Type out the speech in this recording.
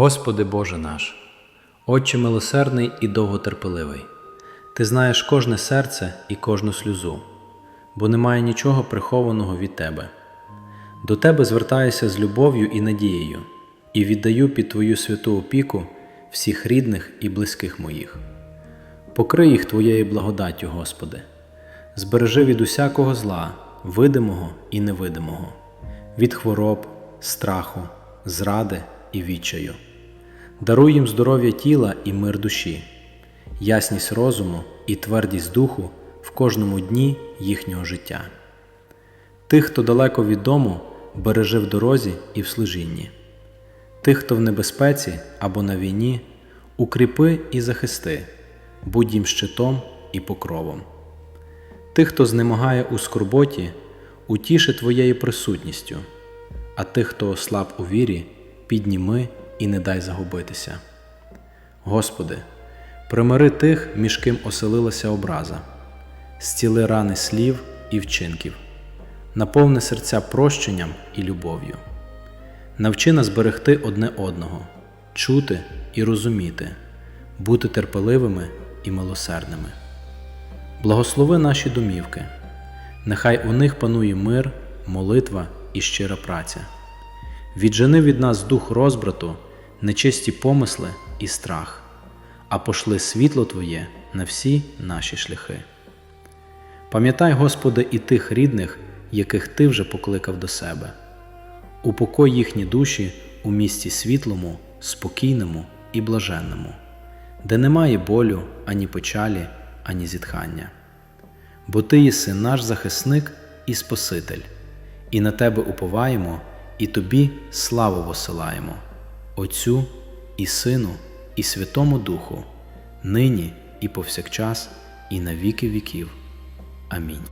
Господи Боже наш, Отче милосердний і довготерпеливий, Ти знаєш кожне серце і кожну сльозу, бо немає нічого прихованого від Тебе. До Тебе звертаюся з любов'ю і надією, і віддаю під Твою святу опіку всіх рідних і близьких моїх. Покрий їх Твоєю благодаттю, Господи, збережи від усякого зла, видимого і невидимого, від хвороб, страху, зради і відчаю. Даруй їм здоров'я тіла і мир душі, ясність розуму і твердість духу в кожному дні їхнього життя. Тих, хто далеко від дому, бережи в дорозі і в служінні. Тих, хто в небезпеці або на війні, укріпи і захисти, будь їм щитом і покровом. Тих, хто знемагає у скорботі, утіши твоєю присутністю, а тих, хто ослаб у вірі, підніми і не дай загубитися. Господи, примири тих, між ким оселилася образа, зціли рани слів і вчинків, наповни серця прощенням і любов'ю. Навчи нас берегти одне одного, чути і розуміти, бути терпеливими і милосердними. Благослови наші домівки, нехай у них панує мир, молитва і щира праця. Віджени від нас дух розбрату, нечисті помисли і страх, а пошли світло Твоє на всі наші шляхи. Пам'ятай, Господи, і тих рідних, яких Ти вже покликав до себе. Упокой їхні душі у місті світлому, спокійному і блаженному, де немає болю, ані печалі, ані зітхання. Бо Ти єси наш захисник і Спаситель, і на Тебе уповаємо, і Тобі славу посилаємо, Отцю і Сину, і Святому Духу, нині і повсякчас, і на віки віків. Амінь.